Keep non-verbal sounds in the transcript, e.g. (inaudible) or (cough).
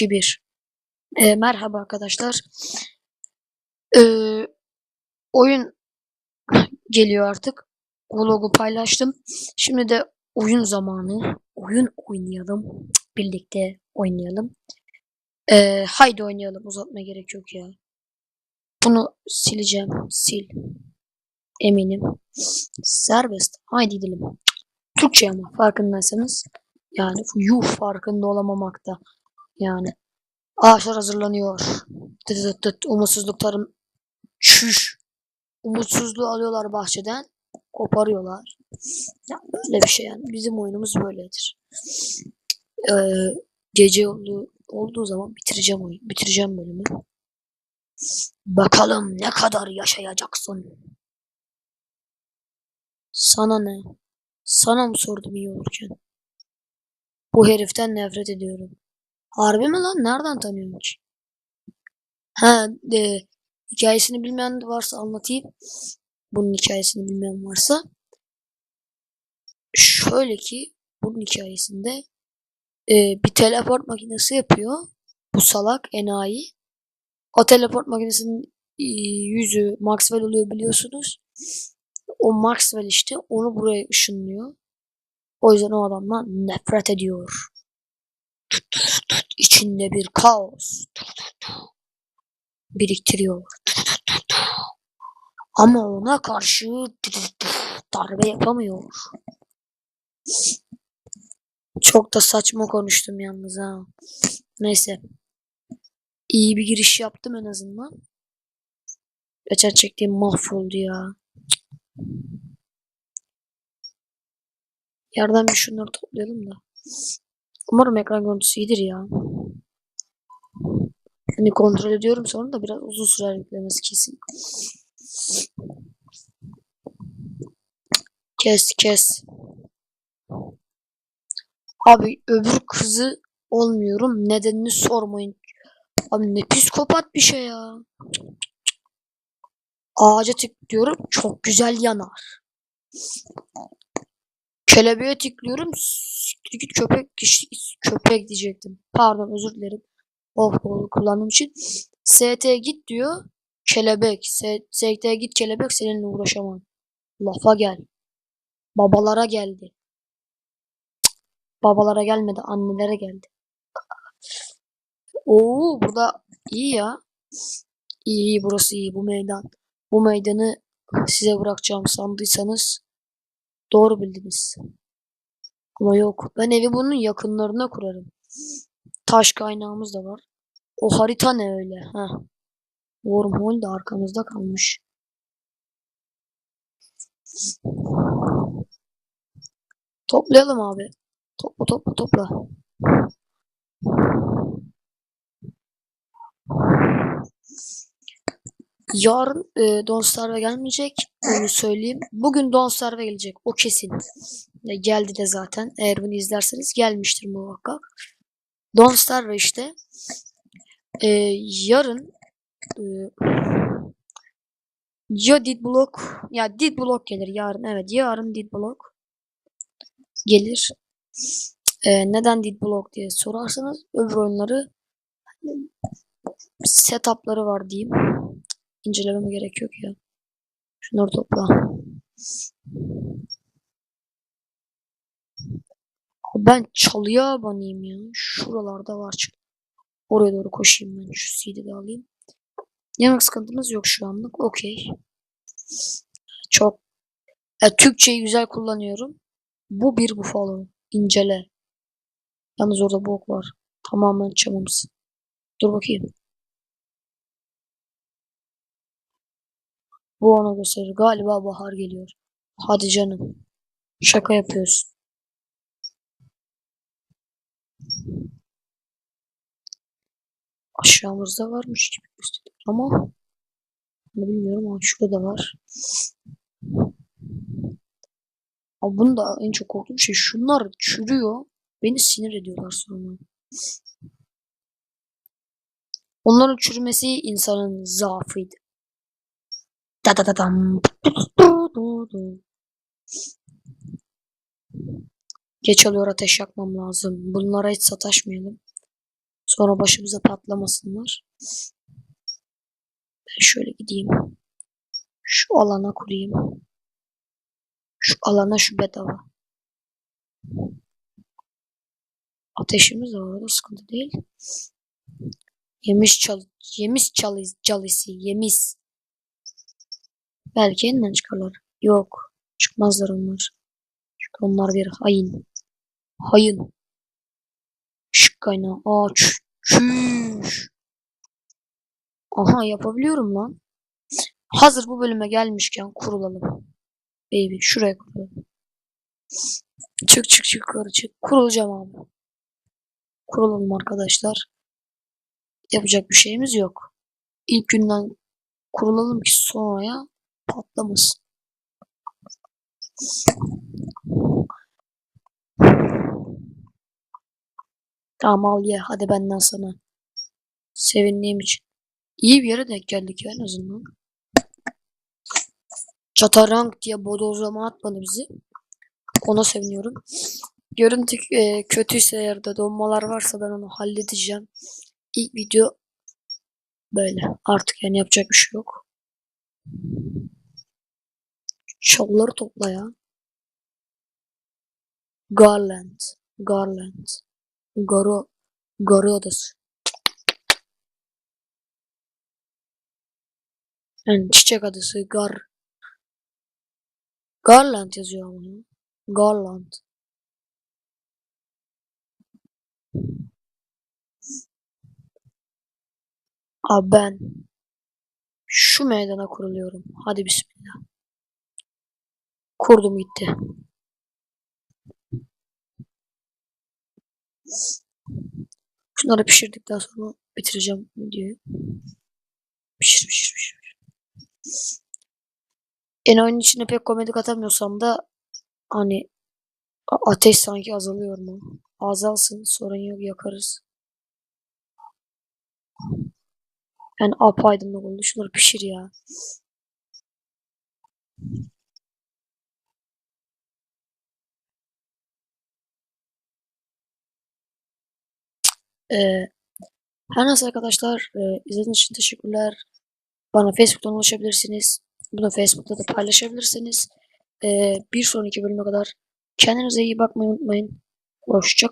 2 1. Ee, merhaba arkadaşlar. Ee, oyun (laughs) geliyor artık. Vlogu paylaştım. Şimdi de oyun zamanı. Oyun oynayalım. Birlikte oynayalım. Ee, haydi oynayalım. Uzatma gerek yok ya. Bunu sileceğim. Sil. Eminim. Serbest. Haydi gidelim. Türkçe ama farkındaysanız. Yani yuh farkında olamamakta. Yani ağaçlar hazırlanıyor. Tıt tıt tıt. Umutsuzlukların şüş. Umutsuzluğu alıyorlar bahçeden. Koparıyorlar. Ya böyle bir şey yani. Bizim oyunumuz böyledir. Ee, gece olduğu, olduğu zaman bitireceğim oyunu. Bitireceğim bölümü. Bakalım ne kadar yaşayacaksın. Sana ne? Sana mı sordum iyi olurken? Bu heriften nefret ediyorum. Harbi mi lan? Nereden tanıyorsun ki? Ha, e, hikayesini bilmeyen varsa anlatayım. Bunun hikayesini bilmeyen varsa. Şöyle ki bunun hikayesinde e, bir teleport makinesi yapıyor. Bu salak enayi. O teleport makinesinin e, yüzü Maxwell oluyor biliyorsunuz. O Maxwell işte onu buraya ışınlıyor. O yüzden o adamdan nefret ediyor. İçinde bir kaos biriktiriyor. Ama ona karşı darbe yapamıyor. Çok da saçma konuştum yalnız ha. Neyse. İyi bir giriş yaptım en azından. Geçen çektiğim mahvoldu ya. Yerden bir şunları toplayalım da. Umarım ekran görüntüsü iyidir ya. Hani kontrol ediyorum sonra da biraz uzun sürer yüklemesi kesin. Kes kes. Abi öbür kızı olmuyorum. Nedenini sormayın. Abi ne psikopat bir şey ya. Ağaca tıklıyorum. Çok güzel yanar. Kelebeğe tıklıyorum. Git köpek köpek diyecektim. Pardon özür dilerim. Oh doğru kullandığım için. ST git diyor. Kelebek. ST git kelebek seninle uğraşamam. Lafa gel. Babalara geldi. Babalara gelmedi. Annelere geldi. Oo burada iyi ya. İyi iyi burası iyi. Bu meydan. Bu meydanı size bırakacağım sandıysanız doğru bildiniz. Ama yok. Ben evi bunun yakınlarına kurarım. Taş kaynağımız da var. O harita ne öyle? Ha. Wormhole de arkamızda kalmış. Toplayalım abi. Topla topla topla. Yarın e, Don Starve gelmeyecek. Onu söyleyeyim. Bugün Don Starve gelecek. O kesin. Ya geldi de zaten. Eğer bunu izlerseniz gelmiştir muhakkak. Don Starve işte. E, yarın e, ya Dead Block ya Dead Block gelir yarın. Evet yarın Dead Block gelir. E, neden Dead Block diye sorarsanız öbür oyunları setupları var diyeyim. İncelememe gerek yok ya. Şunları topla. Ben çalıya banayım ya. Şuralarda var çünkü. Oraya doğru koşayım ben. Şu CD'yi de alayım. Yemek sıkıntımız yok şu anlık. Okey. Çok. Ya, Türkçeyi güzel kullanıyorum. Bu bir buffalo. İncele. Yalnız orada bok var. Tamamen çamımsı. Dur bakayım. Bu ona gösterir. Galiba bahar geliyor. Hadi canım. Şaka yapıyorsun. Aşağımızda varmış gibi gösteriyor ama ne bilmiyorum ama şurada var. Ama bunu da en çok korktuğum şey şunlar çürüyor. Beni sinir ediyorlar sonra. Onların çürümesi insanın zaafıydı. Da da da dam. Geç alıyor ateş yakmam lazım. Bunlara hiç sataşmayalım. Sonra başımıza patlamasınlar. Ben şöyle gideyim. Şu alana kurayım. Şu alana şu bedava. Ateşimiz var orada sıkıntı değil. Yemiş çal yemiş çalı calısı yemiş. Belki yeniden çıkarlar. Yok. Çıkmazlar onlar. Çünkü onlar bir hain. Hain. Işık kaynağı. Aa çü- çüş. Aha yapabiliyorum lan. Hazır bu bölüme gelmişken kurulalım. Baby şuraya kurulalım. Çık çık çık yukarı çık. Kurulacağım abi. Kurulalım arkadaşlar. Yapacak bir şeyimiz yok. İlk günden kurulalım ki sonraya patlamasın. Tamam al ye. Hadi benden sana. Sevindiğim için. İyi bir yere denk geldik ya en azından. Çatarank diye bodozlama atmadı bizi. Ona seviniyorum. Görüntü e, kötüyse eğer de donmalar varsa ben onu halledeceğim. İlk video böyle. Artık yani yapacak bir şey yok. Çalıları topla ya. Garland. Garland. Garo odası. Yani çiçek adası Gar. Garland yazıyor ama. Garland. Abi ben şu meydana kuruluyorum. Hadi bismillah. Kurdum gitti. Şunları pişirdikten sonra bitireceğim videoyu. Pişir pişir pişir. En oyunun içine pek komedi katamıyorsam da hani ateş sanki azalıyor mu? Azalsın sorun yok yakarız. Yani apaydınlık oldu. Şunları pişir ya. Ee, her neyse arkadaşlar e, izlediğiniz için teşekkürler. Bana Facebook'tan ulaşabilirsiniz. Bunu Facebook'ta da paylaşabilirsiniz. Ee, bir sonraki bölüme kadar kendinize iyi bakmayı unutmayın. Hoşçakalın.